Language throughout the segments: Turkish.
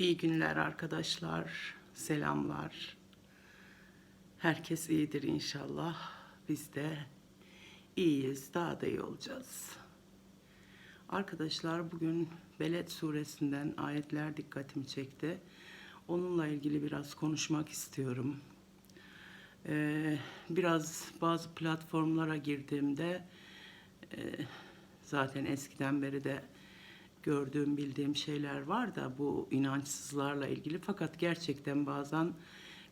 İyi günler arkadaşlar. Selamlar. Herkes iyidir inşallah. Biz de iyiyiz. Daha da iyi olacağız. Arkadaşlar bugün Beled suresinden ayetler dikkatimi çekti. Onunla ilgili biraz konuşmak istiyorum. Ee, biraz bazı platformlara girdiğimde e, zaten eskiden beri de gördüğüm bildiğim şeyler var da bu inançsızlarla ilgili fakat gerçekten bazen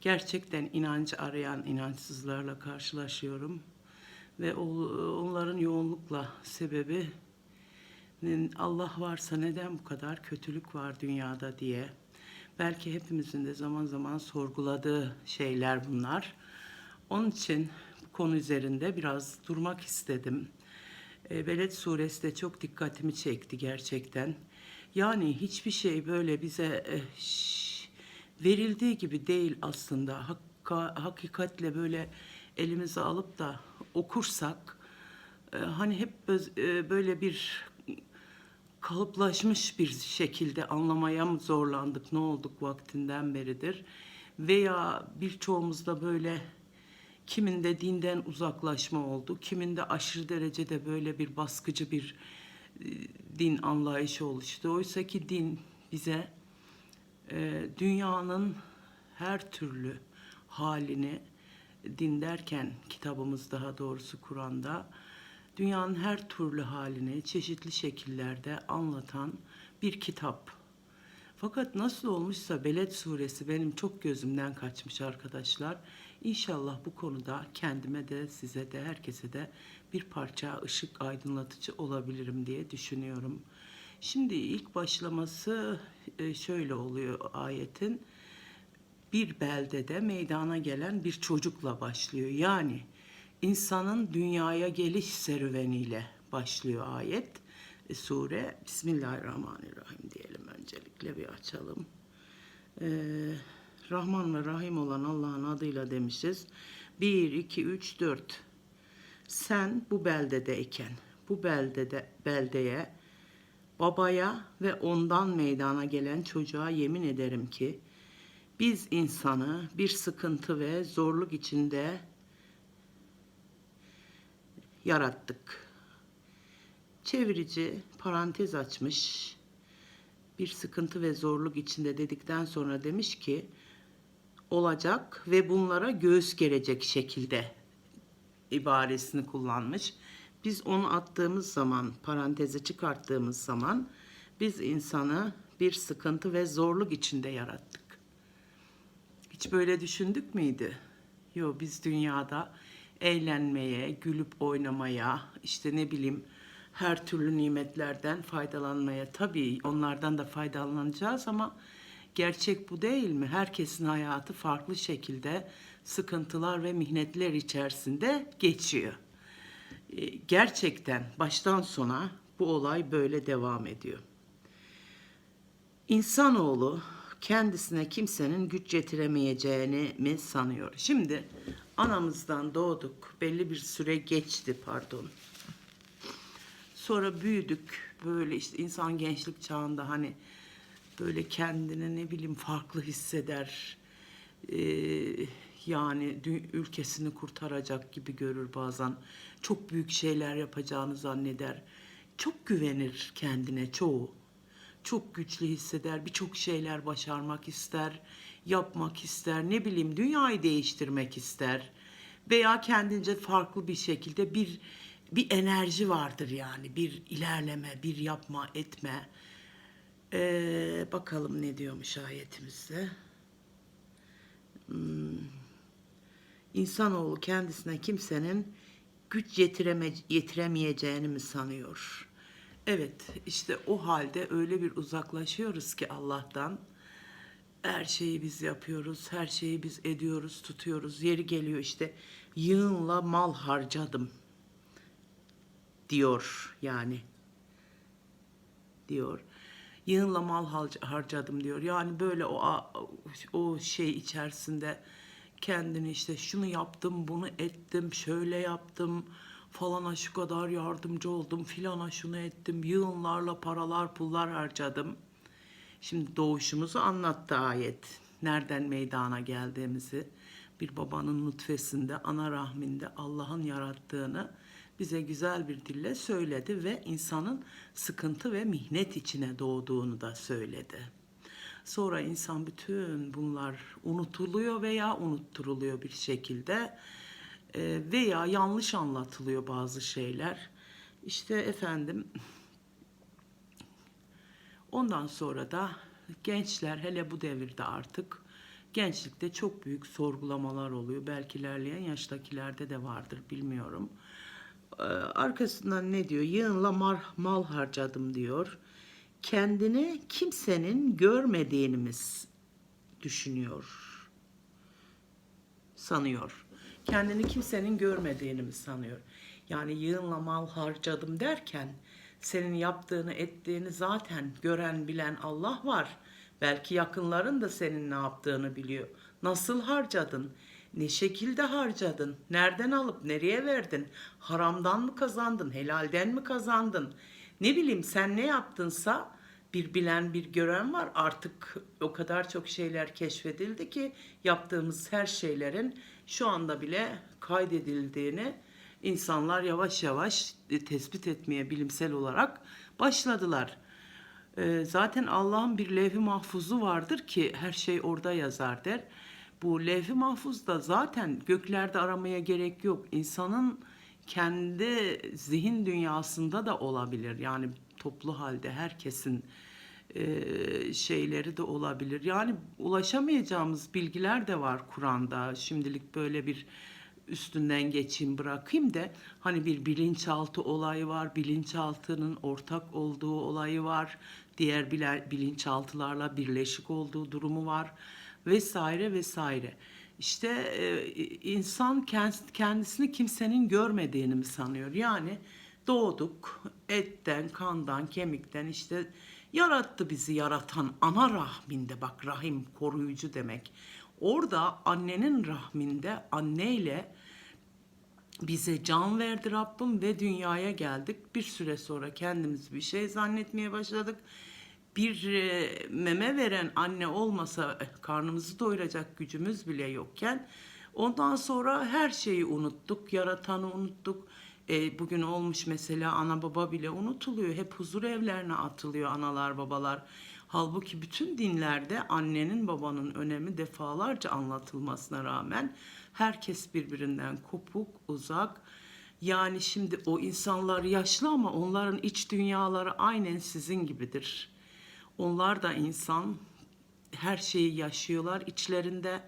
gerçekten inancı arayan inançsızlarla karşılaşıyorum ve onların yoğunlukla sebebi Allah varsa neden bu kadar kötülük var dünyada diye belki hepimizin de zaman zaman sorguladığı şeyler bunlar. Onun için bu konu üzerinde biraz durmak istedim. E, suresi de çok dikkatimi çekti gerçekten. Yani hiçbir şey böyle bize e, verildiği gibi değil aslında. Hakka, hakikatle böyle elimize alıp da okursak e, hani hep e, böyle bir kalıplaşmış bir şekilde anlamaya mı zorlandık, ne olduk vaktinden beridir. Veya birçoğumuzda böyle kiminde dinden uzaklaşma oldu, kiminde aşırı derecede böyle bir baskıcı bir e, din anlayışı oluştu. Oysa ki din bize e, dünyanın her türlü halini din derken kitabımız daha doğrusu Kur'an'da dünyanın her türlü halini çeşitli şekillerde anlatan bir kitap. Fakat nasıl olmuşsa Beled suresi benim çok gözümden kaçmış arkadaşlar. İnşallah bu konuda kendime de size de herkese de bir parça ışık aydınlatıcı olabilirim diye düşünüyorum. Şimdi ilk başlaması e, şöyle oluyor ayetin. Bir beldede meydana gelen bir çocukla başlıyor. Yani insanın dünyaya geliş serüveniyle başlıyor ayet. E, sure Bismillahirrahmanirrahim diyelim öncelikle bir açalım. Ee, Rahman ve Rahim olan Allah'ın adıyla demişiz. 1, 2, 3, 4. Sen bu beldedeyken, bu beldede, beldeye, babaya ve ondan meydana gelen çocuğa yemin ederim ki, biz insanı bir sıkıntı ve zorluk içinde yarattık. Çevirici parantez açmış. Bir sıkıntı ve zorluk içinde dedikten sonra demiş ki olacak ve bunlara göğüs gelecek şekilde ibaresini kullanmış. Biz onu attığımız zaman, parantezi çıkarttığımız zaman biz insanı bir sıkıntı ve zorluk içinde yarattık. Hiç böyle düşündük müydü? Yok biz dünyada eğlenmeye, gülüp oynamaya, işte ne bileyim her türlü nimetlerden faydalanmaya. Tabii onlardan da faydalanacağız ama gerçek bu değil mi? Herkesin hayatı farklı şekilde sıkıntılar ve mihnetler içerisinde geçiyor. Ee, Gerçekten baştan sona bu olay böyle devam ediyor. İnsanoğlu kendisine kimsenin güç yetiremeyeceğini mi sanıyor? Şimdi anamızdan doğduk. Belli bir süre geçti pardon. Sonra büyüdük. Böyle işte insan gençlik çağında hani böyle kendini ne bileyim farklı hisseder. Ee, yani ülkesini kurtaracak gibi görür bazen. Çok büyük şeyler yapacağını zanneder. Çok güvenir kendine çoğu çok güçlü hisseder, birçok şeyler başarmak ister, yapmak ister, ne bileyim dünyayı değiştirmek ister veya kendince farklı bir şekilde bir bir enerji vardır yani bir ilerleme, bir yapma, etme. Ee, bakalım ne diyormuş ayetimizde. Hmm. İnsanoğlu kendisine kimsenin güç yetireme, yetiremeyeceğini mi sanıyor? Evet, işte o halde öyle bir uzaklaşıyoruz ki Allah'tan. Her şeyi biz yapıyoruz, her şeyi biz ediyoruz, tutuyoruz. Yeri geliyor işte yığınla mal harcadım diyor yani diyor. Yığınla mal harc- harcadım diyor. Yani böyle o o şey içerisinde kendini işte şunu yaptım, bunu ettim, şöyle yaptım, falana şu kadar yardımcı oldum, filana şunu ettim, yığınlarla paralar, pullar harcadım. Şimdi doğuşumuzu anlattı ayet. Nereden meydana geldiğimizi, bir babanın nutfesinde, ana rahminde Allah'ın yarattığını bize güzel bir dille söyledi ve insanın sıkıntı ve mihnet içine doğduğunu da söyledi. Sonra insan bütün bunlar unutuluyor veya unutturuluyor bir şekilde Ee, veya yanlış anlatılıyor bazı şeyler. İşte efendim ondan sonra da gençler hele bu devirde artık gençlikte çok büyük sorgulamalar oluyor. Belki ilerleyen yaştakilerde de vardır bilmiyorum. Ee, arkasından ne diyor? Yığınla mal, mal harcadım diyor. Kendini kimsenin görmediğimiz düşünüyor. Sanıyor. Kendini kimsenin görmediğini mi sanıyor? Yani yığınla mal harcadım derken senin yaptığını ettiğini zaten gören bilen Allah var. Belki yakınların da senin ne yaptığını biliyor. Nasıl harcadın? Ne şekilde harcadın? Nereden alıp nereye verdin? Haramdan mı kazandın? Helalden mi kazandın? Ne bileyim sen ne yaptınsa bir bilen bir gören var. Artık o kadar çok şeyler keşfedildi ki yaptığımız her şeylerin şu anda bile kaydedildiğini insanlar yavaş yavaş e, tespit etmeye bilimsel olarak başladılar. Ee, Zaten Allah'ın bir levh-i mahfuzu vardır ki her şey orada yazar der. Bu levh-i mahfuzda zaten göklerde aramaya gerek yok. İnsanın kendi zihin dünyasında da olabilir. Yani toplu halde herkesin e, şeyleri de olabilir. Yani ulaşamayacağımız bilgiler de var Kur'an'da. Şimdilik böyle bir üstünden geçeyim bırakayım da hani bir bilinçaltı olayı var. Bilinçaltının ortak olduğu olayı var. Diğer bilinçaltılarla birleşik olduğu durumu var vesaire vesaire. İşte e, insan kend- kendisini kimsenin görmediğini mi sanıyor? Yani doğduk etten, kandan, kemikten işte yarattı bizi yaratan ana rahminde bak rahim koruyucu demek. Orada annenin rahminde anneyle bize can verdi Rabbim ve dünyaya geldik. Bir süre sonra kendimiz bir şey zannetmeye başladık. Bir e, meme veren anne olmasa eh, karnımızı doyuracak gücümüz bile yokken ondan sonra her şeyi unuttuk. Yaratanı unuttuk. E, bugün olmuş mesela ana baba bile unutuluyor. Hep huzur evlerine atılıyor analar babalar. Halbuki bütün dinlerde annenin babanın önemi defalarca anlatılmasına rağmen herkes birbirinden kopuk, uzak. Yani şimdi o insanlar yaşlı ama onların iç dünyaları aynen sizin gibidir. Onlar da insan, her şeyi yaşıyorlar içlerinde.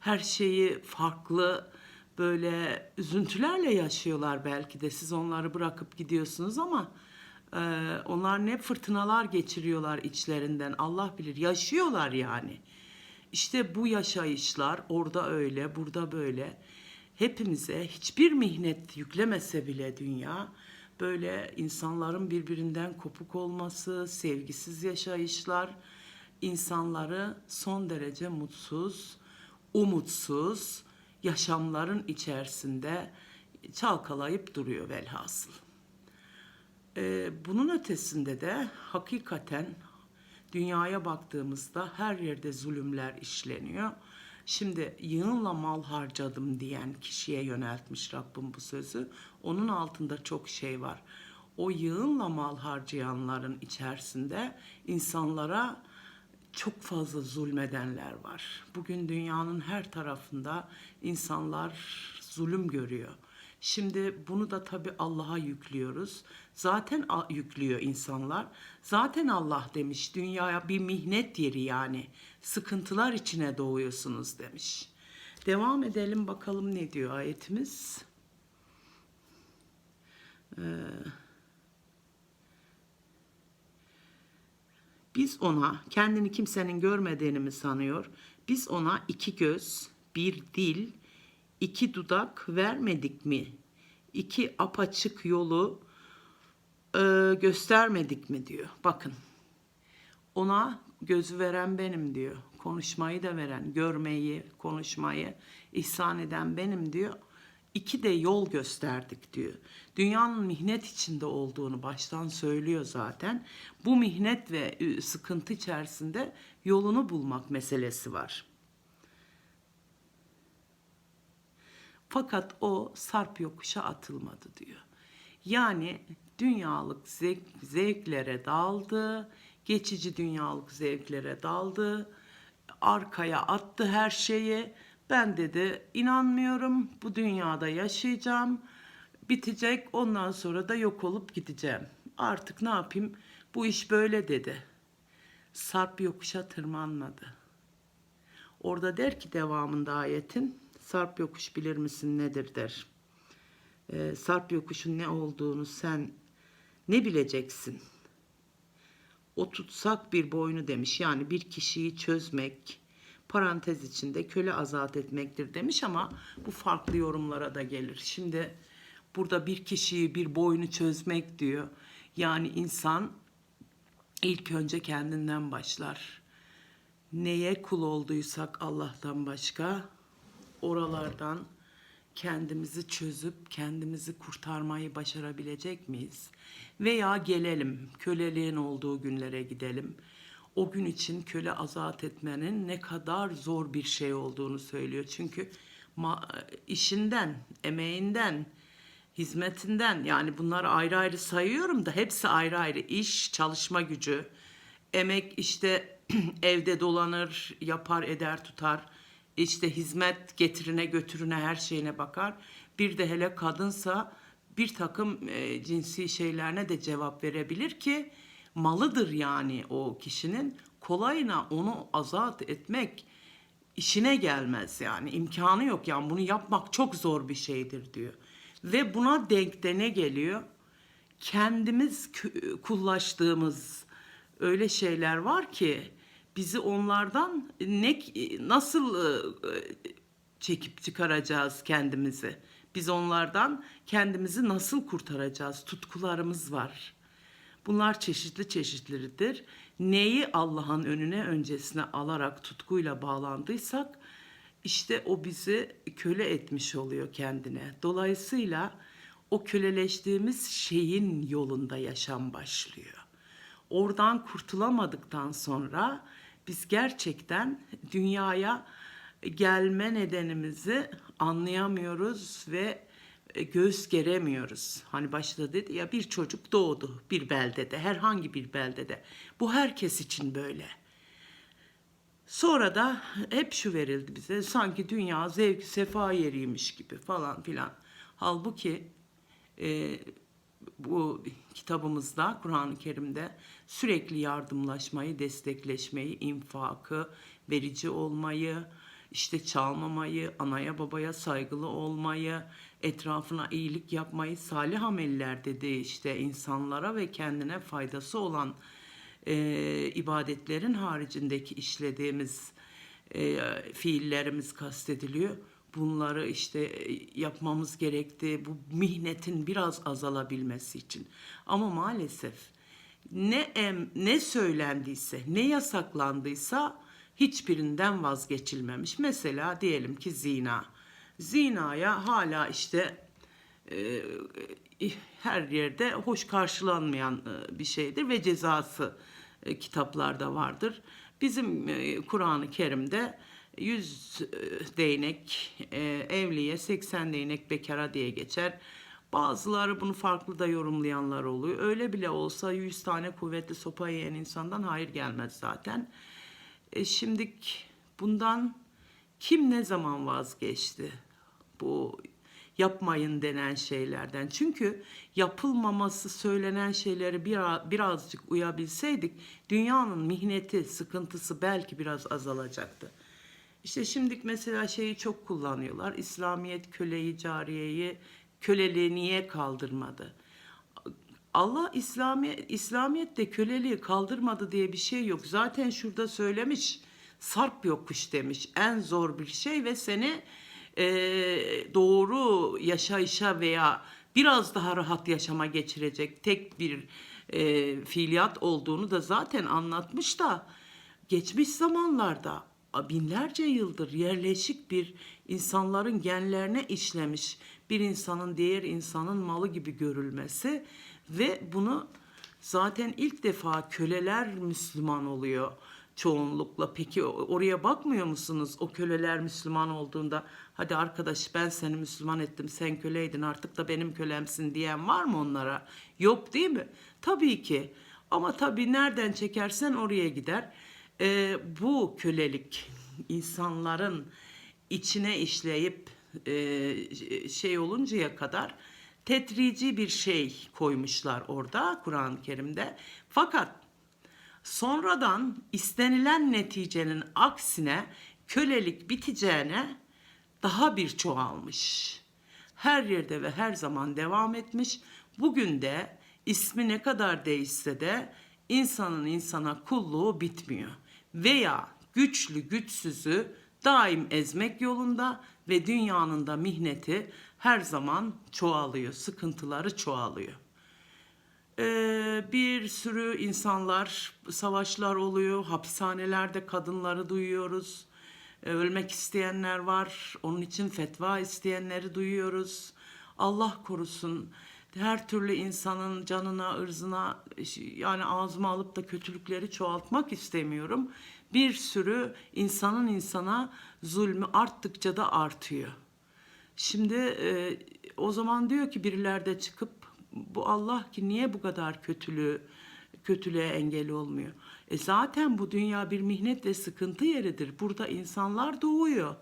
Her şeyi farklı böyle üzüntülerle yaşıyorlar belki de. Siz onları bırakıp gidiyorsunuz ama e, onlar ne fırtınalar geçiriyorlar içlerinden Allah bilir. Yaşıyorlar yani. İşte bu yaşayışlar orada öyle, burada böyle. Hepimize hiçbir mihnet yüklemese bile dünya böyle insanların birbirinden kopuk olması, sevgisiz yaşayışlar insanları son derece mutsuz, umutsuz yaşamların içerisinde çalkalayıp duruyor velhasıl. Ee, bunun ötesinde de hakikaten dünyaya baktığımızda her yerde zulümler işleniyor. Şimdi yığınla mal harcadım diyen kişiye yöneltmiş Rabbim bu sözü. Onun altında çok şey var. O yığınla mal harcayanların içerisinde insanlara çok fazla zulmedenler var. Bugün dünyanın her tarafında insanlar zulüm görüyor. Şimdi bunu da tabii Allah'a yüklüyoruz. Zaten yüklüyor insanlar. Zaten Allah demiş dünyaya bir mihnet yeri yani. Sıkıntılar içine doğuyorsunuz demiş. Devam edelim bakalım ne diyor ayetimiz. Biz ona kendini kimsenin görmediğini mi sanıyor? Biz ona iki göz, bir dil, iki dudak vermedik mi? İki apaçık yolu e, göstermedik mi diyor. Bakın ona gözü veren benim diyor. Konuşmayı da veren, görmeyi, konuşmayı ihsan eden benim diyor. iki de yol gösterdik diyor. Dünyanın mihnet içinde olduğunu baştan söylüyor zaten. Bu mihnet ve e, sıkıntı içerisinde yolunu bulmak meselesi var. Fakat o sarp yokuşa atılmadı diyor. Yani dünyalık zevk, zevklere daldı, geçici dünyalık zevklere daldı, arkaya attı her şeyi. Ben dedi inanmıyorum bu dünyada yaşayacağım, bitecek ondan sonra da yok olup gideceğim. Artık ne yapayım bu iş böyle dedi. Sarp yokuşa tırmanmadı. Orada der ki devamında ayetin sarp yokuş bilir misin nedir der. Ee, sarp yokuşun ne olduğunu sen ne bileceksin? O tutsak bir boynu demiş. Yani bir kişiyi çözmek, parantez içinde köle azat etmektir demiş ama bu farklı yorumlara da gelir. Şimdi burada bir kişiyi bir boynu çözmek diyor. Yani insan ilk önce kendinden başlar. Neye kul olduysak Allah'tan başka oralardan kendimizi çözüp kendimizi kurtarmayı başarabilecek miyiz? Veya gelelim köleliğin olduğu günlere gidelim. O gün için köle azat etmenin ne kadar zor bir şey olduğunu söylüyor. Çünkü işinden, emeğinden, hizmetinden yani bunları ayrı ayrı sayıyorum da hepsi ayrı ayrı iş, çalışma gücü, emek işte evde dolanır, yapar, eder, tutar. İşte hizmet getirine götürüne her şeyine bakar. Bir de hele kadınsa bir takım e, cinsi şeylerine de cevap verebilir ki malıdır yani o kişinin. Kolayına onu azat etmek işine gelmez yani imkanı yok yani bunu yapmak çok zor bir şeydir diyor. Ve buna denk de ne geliyor? Kendimiz kullaştığımız öyle şeyler var ki bizi onlardan ne nasıl e, çekip çıkaracağız kendimizi? Biz onlardan kendimizi nasıl kurtaracağız? Tutkularımız var. Bunlar çeşitli çeşitleridir. Neyi Allah'ın önüne öncesine alarak tutkuyla bağlandıysak işte o bizi köle etmiş oluyor kendine. Dolayısıyla o köleleştiğimiz şeyin yolunda yaşam başlıyor. Oradan kurtulamadıktan sonra biz gerçekten dünyaya gelme nedenimizi anlayamıyoruz ve e, göğüs geremiyoruz. Hani başta dedi ya bir çocuk doğdu bir beldede, herhangi bir beldede. Bu herkes için böyle. Sonra da hep şu verildi bize sanki dünya zevk sefa yeriymiş gibi falan filan. Halbuki e, bu kitabımızda Kur'an-ı Kerim'de sürekli yardımlaşmayı, destekleşmeyi, infakı, verici olmayı, işte çalmamayı, anaya babaya saygılı olmayı, etrafına iyilik yapmayı, salih ameller dedi işte insanlara ve kendine faydası olan e, ibadetlerin haricindeki işlediğimiz e, fiillerimiz kastediliyor. Bunları işte e, yapmamız gerekti bu mihnetin biraz azalabilmesi için. Ama maalesef ne em, ne söylendiyse, ne yasaklandıysa hiçbirinden vazgeçilmemiş. Mesela diyelim ki zina. Zinaya hala işte e, e, her yerde hoş karşılanmayan e, bir şeydir ve cezası e, kitaplarda vardır. Bizim Kur'an-ı Kerim'de 100 e, değnek evliye 80 değnek bekara diye geçer. Bazıları bunu farklı da yorumlayanlar oluyor. Öyle bile olsa 100 tane kuvvetli sopa yiyen insandan hayır gelmez zaten. E şimdi bundan kim ne zaman vazgeçti? Bu yapmayın denen şeylerden. Çünkü yapılmaması söylenen şeyleri bir, birazcık uyabilseydik dünyanın mihneti, sıkıntısı belki biraz azalacaktı. İşte şimdi mesela şeyi çok kullanıyorlar. İslamiyet köleyi, cariyeyi, köleliği niye kaldırmadı? Allah İslamiyet, İslamiyet'te köleliği kaldırmadı diye bir şey yok. Zaten şurada söylemiş sarp yokuş demiş. En zor bir şey ve seni e, doğru yaşayışa veya biraz daha rahat yaşama geçirecek tek bir e, fiiliyat olduğunu da zaten anlatmış da geçmiş zamanlarda binlerce yıldır yerleşik bir insanların genlerine işlemiş bir insanın diğer insanın malı gibi görülmesi ve bunu zaten ilk defa köleler Müslüman oluyor çoğunlukla. Peki oraya bakmıyor musunuz? O köleler Müslüman olduğunda hadi arkadaş ben seni Müslüman ettim sen köleydin artık da benim kölemsin diyen var mı onlara? Yok değil mi? Tabii ki. Ama tabii nereden çekersen oraya gider. Ee, bu kölelik insanların içine işleyip e, şey oluncaya kadar tetrici bir şey koymuşlar orada Kur'an-ı Kerim'de. Fakat sonradan istenilen neticenin aksine kölelik biteceğine daha bir çoğalmış. Her yerde ve her zaman devam etmiş. Bugün de ismi ne kadar değişse de insanın insana kulluğu bitmiyor. Veya güçlü güçsüzü daim ezmek yolunda ve dünyanın da mihneti her zaman çoğalıyor, sıkıntıları çoğalıyor. Ee, bir sürü insanlar, savaşlar oluyor, hapishanelerde kadınları duyuyoruz. Ee, ölmek isteyenler var, onun için fetva isteyenleri duyuyoruz. Allah korusun her türlü insanın canına, ırzına yani ağzıma alıp da kötülükleri çoğaltmak istemiyorum. Bir sürü insanın insana zulmü arttıkça da artıyor. Şimdi e, o zaman diyor ki birileri de çıkıp bu Allah ki niye bu kadar kötülüğü kötülüğe engel olmuyor? E zaten bu dünya bir mihnet ve sıkıntı yeridir. Burada insanlar doğuyor.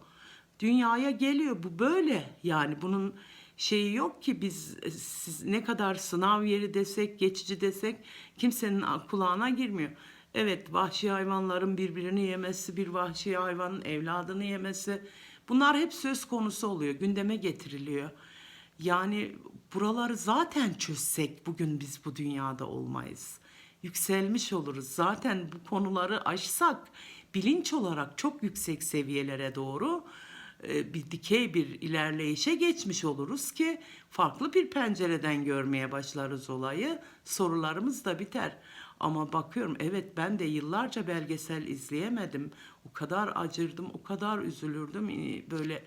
Dünyaya geliyor. Bu böyle. Yani bunun şeyi yok ki biz e, siz ne kadar sınav yeri desek, geçici desek kimsenin kulağına girmiyor. Evet vahşi hayvanların birbirini yemesi, bir vahşi hayvanın evladını yemesi bunlar hep söz konusu oluyor, gündeme getiriliyor. Yani buraları zaten çözsek bugün biz bu dünyada olmayız. Yükselmiş oluruz. Zaten bu konuları aşsak bilinç olarak çok yüksek seviyelere doğru e, bir dikey bir ilerleyişe geçmiş oluruz ki farklı bir pencereden görmeye başlarız olayı. Sorularımız da biter. Ama bakıyorum evet ben de yıllarca belgesel izleyemedim. O kadar acırdım, o kadar üzülürdüm. Böyle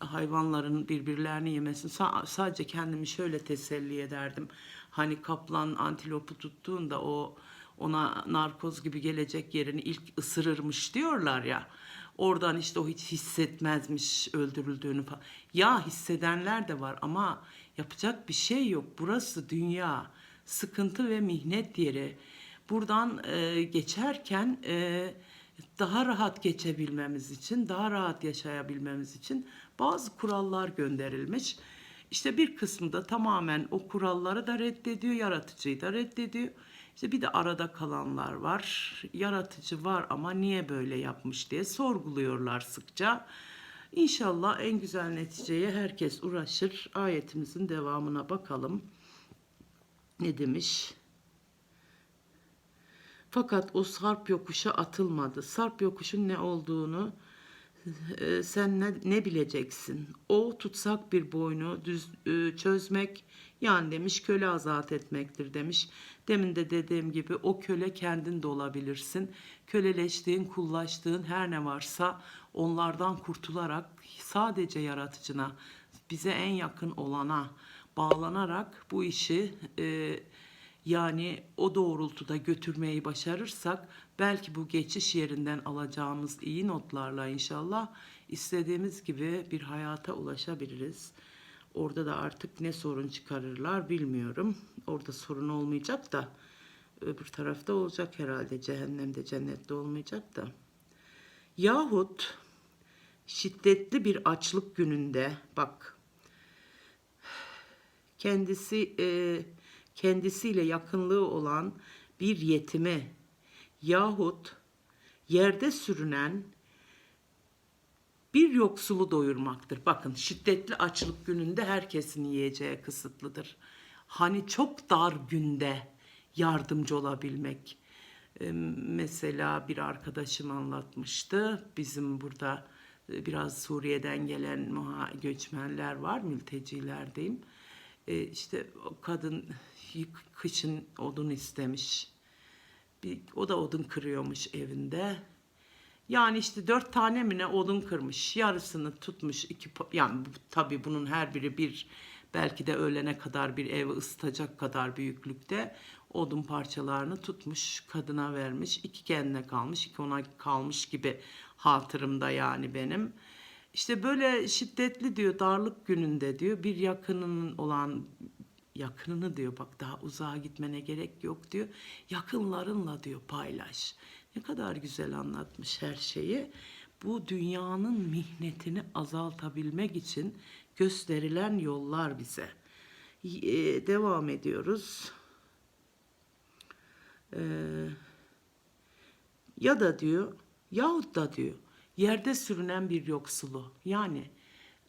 hayvanların birbirlerini yemesi Sa- sadece kendimi şöyle teselli ederdim. Hani kaplan antilopu tuttuğunda o ona narkoz gibi gelecek yerini ilk ısırırmış diyorlar ya. Oradan işte o hiç hissetmezmiş öldürüldüğünü falan. Ya hissedenler de var ama yapacak bir şey yok. Burası dünya. Sıkıntı ve mihnet yeri. Buradan e, geçerken e, daha rahat geçebilmemiz için, daha rahat yaşayabilmemiz için bazı kurallar gönderilmiş. İşte bir kısmı da tamamen o kuralları da reddediyor, yaratıcıyı da reddediyor. İşte bir de arada kalanlar var. Yaratıcı var ama niye böyle yapmış diye sorguluyorlar sıkça. İnşallah en güzel neticeye herkes uğraşır. Ayetimizin devamına bakalım. Ne demiş? Fakat o sarp yokuşa atılmadı. Sarp yokuşun ne olduğunu e, sen ne, ne bileceksin? O tutsak bir boynu düz e, çözmek yani demiş köle azat etmektir demiş. Demin de dediğim gibi o köle kendin de olabilirsin. Köleleştiğin, kullaştığın her ne varsa onlardan kurtularak sadece yaratıcına, bize en yakın olana bağlanarak bu işi e, yani o doğrultuda götürmeyi başarırsak belki bu geçiş yerinden alacağımız iyi notlarla inşallah istediğimiz gibi bir hayata ulaşabiliriz. Orada da artık ne sorun çıkarırlar bilmiyorum. Orada sorun olmayacak da öbür tarafta olacak herhalde. Cehennemde cennette olmayacak da. Yahut şiddetli bir açlık gününde bak kendisi e, kendisiyle yakınlığı olan bir yetimi yahut yerde sürünen bir yoksulu doyurmaktır. Bakın şiddetli açlık gününde herkesin yiyeceği kısıtlıdır. Hani çok dar günde yardımcı olabilmek. Ee, Mesela bir arkadaşım anlatmıştı. Bizim burada e, biraz Suriye'den gelen göçmenler var, mülteciler diyeyim. Ee, işte kadın kışın odun istemiş. Bir, o da odun kırıyormuş evinde. Yani işte dört tane mi ne odun kırmış. Yarısını tutmuş. iki yani tabii bunun her biri bir belki de öğlene kadar bir evi ısıtacak kadar büyüklükte odun parçalarını tutmuş kadına vermiş. iki kendine kalmış iki ona kalmış gibi hatırımda yani benim. İşte böyle şiddetli diyor darlık gününde diyor bir yakının olan yakınını diyor bak daha uzağa gitmene gerek yok diyor. Yakınlarınla diyor paylaş. Ne kadar güzel anlatmış her şeyi. Bu dünyanın mihnetini azaltabilmek için gösterilen yollar bize. Ee, devam ediyoruz. Ee, ya da diyor yahut da diyor yerde sürünen bir yoksulu yani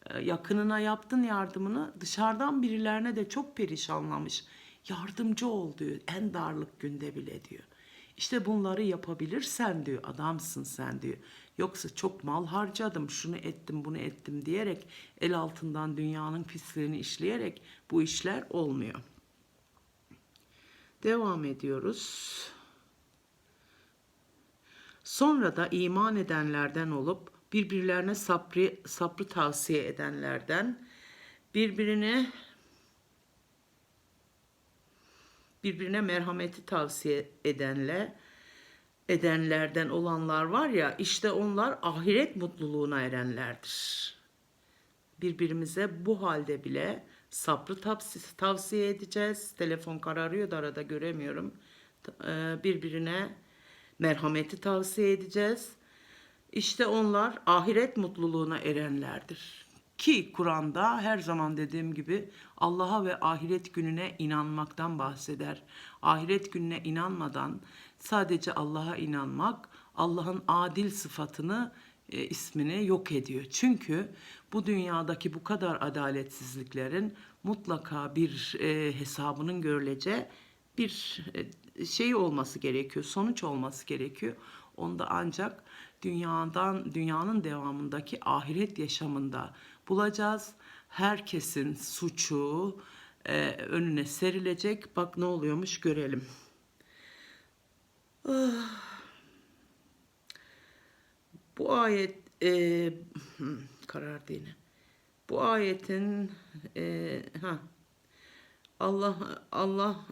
e, yakınına yaptın yardımını dışarıdan birilerine de çok perişanlamış yardımcı ol diyor en darlık günde bile diyor. İşte bunları yapabilirsen diyor adamsın sen diyor. Yoksa çok mal harcadım şunu ettim bunu ettim diyerek el altından dünyanın pisliğini işleyerek bu işler olmuyor. Devam ediyoruz. Sonra da iman edenlerden olup birbirlerine sabrı, sabrı tavsiye edenlerden, birbirine birbirine merhameti tavsiye edenle edenlerden olanlar var ya işte onlar ahiret mutluluğuna erenlerdir. Birbirimize bu halde bile sabrı tavsiye, edeceğiz. Telefon kararıyor da arada göremiyorum. E, Birbirine merhameti tavsiye edeceğiz. İşte onlar ahiret mutluluğuna erenlerdir. Ki Kur'an'da her zaman dediğim gibi Allah'a ve ahiret gününe inanmaktan bahseder. Ahiret gününe inanmadan sadece Allah'a inanmak Allah'ın adil sıfatını e, ismini yok ediyor. Çünkü bu dünyadaki bu kadar adaletsizliklerin mutlaka bir e, hesabının görüleceği bir e, şey olması gerekiyor, sonuç olması gerekiyor. Onda ancak dünyadan dünyanın devamındaki ahiret yaşamında bulacağız. Herkesin suçu e, önüne serilecek. Bak ne oluyormuş görelim. Bu ayet e, hmm, karar değil. Bu ayetin e, ha Allah Allah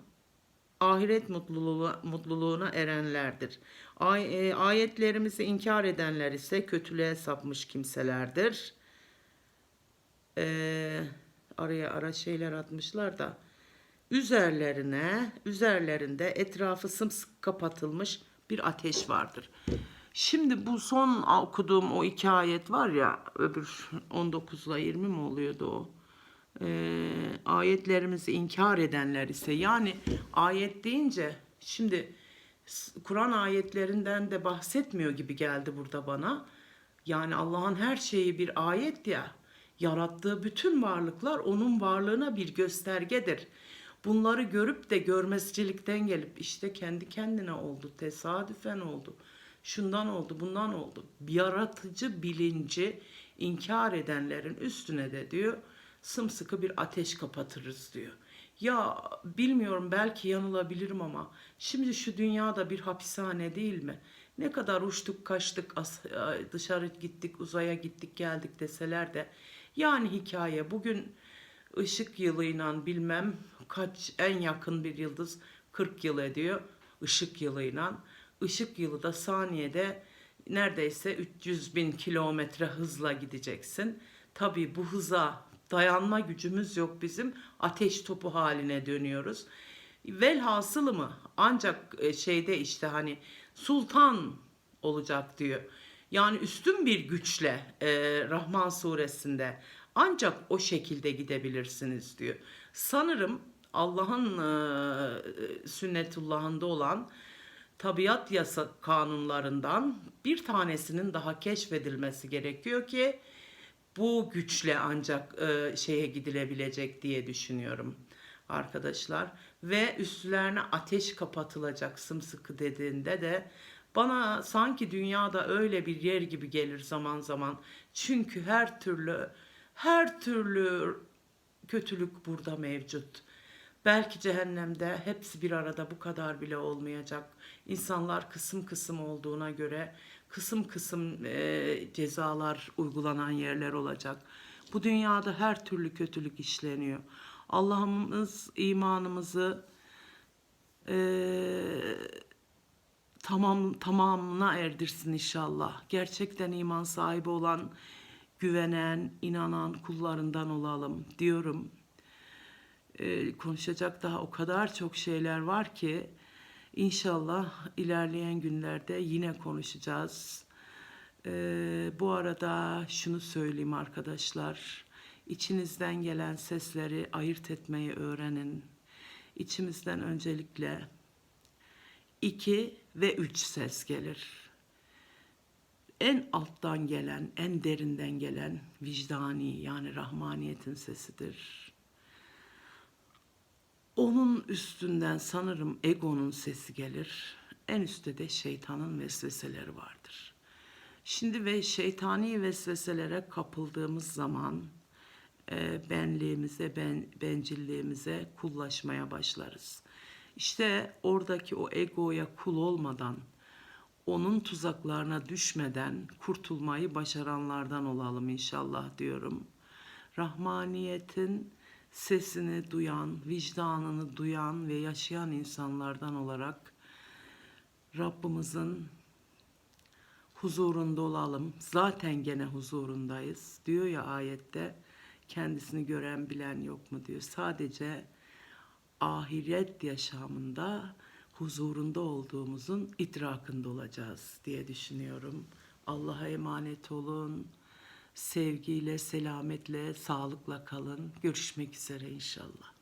ahiret mutluluğu, mutluluğuna erenlerdir. E, ayetlerimizi inkar edenler ise kötülüğe sapmış kimselerdir. E, araya ara şeyler atmışlar da üzerlerine üzerlerinde etrafı sımsıkı kapatılmış bir ateş vardır. Şimdi bu son okuduğum o iki ayet var ya öbür 19 ile 20 mi oluyordu o? Ee, ayetlerimizi inkar edenler ise yani ayet deyince şimdi Kur'an ayetlerinden de bahsetmiyor gibi geldi burada bana. Yani Allah'ın her şeyi bir ayet ya. Yarattığı bütün varlıklar onun varlığına bir göstergedir. Bunları görüp de görmezcilikten gelip işte kendi kendine oldu, tesadüfen oldu. Şundan oldu, bundan oldu. Yaratıcı bilinci inkar edenlerin üstüne de diyor sımsıkı bir ateş kapatırız diyor. Ya bilmiyorum belki yanılabilirim ama şimdi şu dünyada bir hapishane değil mi? Ne kadar uçtuk kaçtık as- dışarı gittik uzaya gittik geldik deseler de yani hikaye bugün ışık yılıyla bilmem kaç en yakın bir yıldız 40 yıl ediyor ışık yılıyla. Işık yılı da saniyede neredeyse 300 bin kilometre hızla gideceksin. Tabii bu hıza dayanma gücümüz yok bizim. Ateş topu haline dönüyoruz. Velhasılı mı? Ancak e, şeyde işte hani sultan olacak diyor. Yani üstün bir güçle e, Rahman suresinde ancak o şekilde gidebilirsiniz diyor. Sanırım Allah'ın e, sünnetullahında olan tabiat yasa kanunlarından bir tanesinin daha keşfedilmesi gerekiyor ki bu güçle ancak e, şeye gidilebilecek diye düşünüyorum arkadaşlar ve üstlerine ateş kapatılacak sımsıkı dediğinde de bana sanki dünyada öyle bir yer gibi gelir zaman zaman çünkü her türlü her türlü kötülük burada mevcut. Belki cehennemde hepsi bir arada bu kadar bile olmayacak. İnsanlar kısım kısım olduğuna göre kısım kısım e, cezalar uygulanan yerler olacak. Bu dünyada her türlü kötülük işleniyor. Allah'ımız imanımızı e, tamam tamamına erdirsin inşallah. Gerçekten iman sahibi olan, güvenen, inanan kullarından olalım diyorum. Ee, konuşacak daha o kadar çok şeyler var ki inşallah ilerleyen günlerde yine konuşacağız. Ee, bu arada şunu söyleyeyim arkadaşlar. İçinizden gelen sesleri ayırt etmeyi öğrenin. İçimizden öncelikle iki ve üç ses gelir. En alttan gelen, en derinden gelen vicdani yani rahmaniyetin sesidir. Onun üstünden sanırım egonun sesi gelir. En üstte de şeytanın vesveseleri vardır. Şimdi ve şeytani vesveselere kapıldığımız zaman e, benliğimize, ben, bencilliğimize kullaşmaya başlarız. İşte oradaki o egoya kul olmadan, onun tuzaklarına düşmeden kurtulmayı başaranlardan olalım inşallah diyorum. Rahmaniyetin sesini duyan, vicdanını duyan ve yaşayan insanlardan olarak Rabbimizin huzurunda olalım. Zaten gene huzurundayız. Diyor ya ayette kendisini gören bilen yok mu diyor. Sadece ahiret yaşamında huzurunda olduğumuzun idrakında olacağız diye düşünüyorum. Allah'a emanet olun. Sevgiyle, selametle, sağlıkla kalın. Görüşmek üzere inşallah.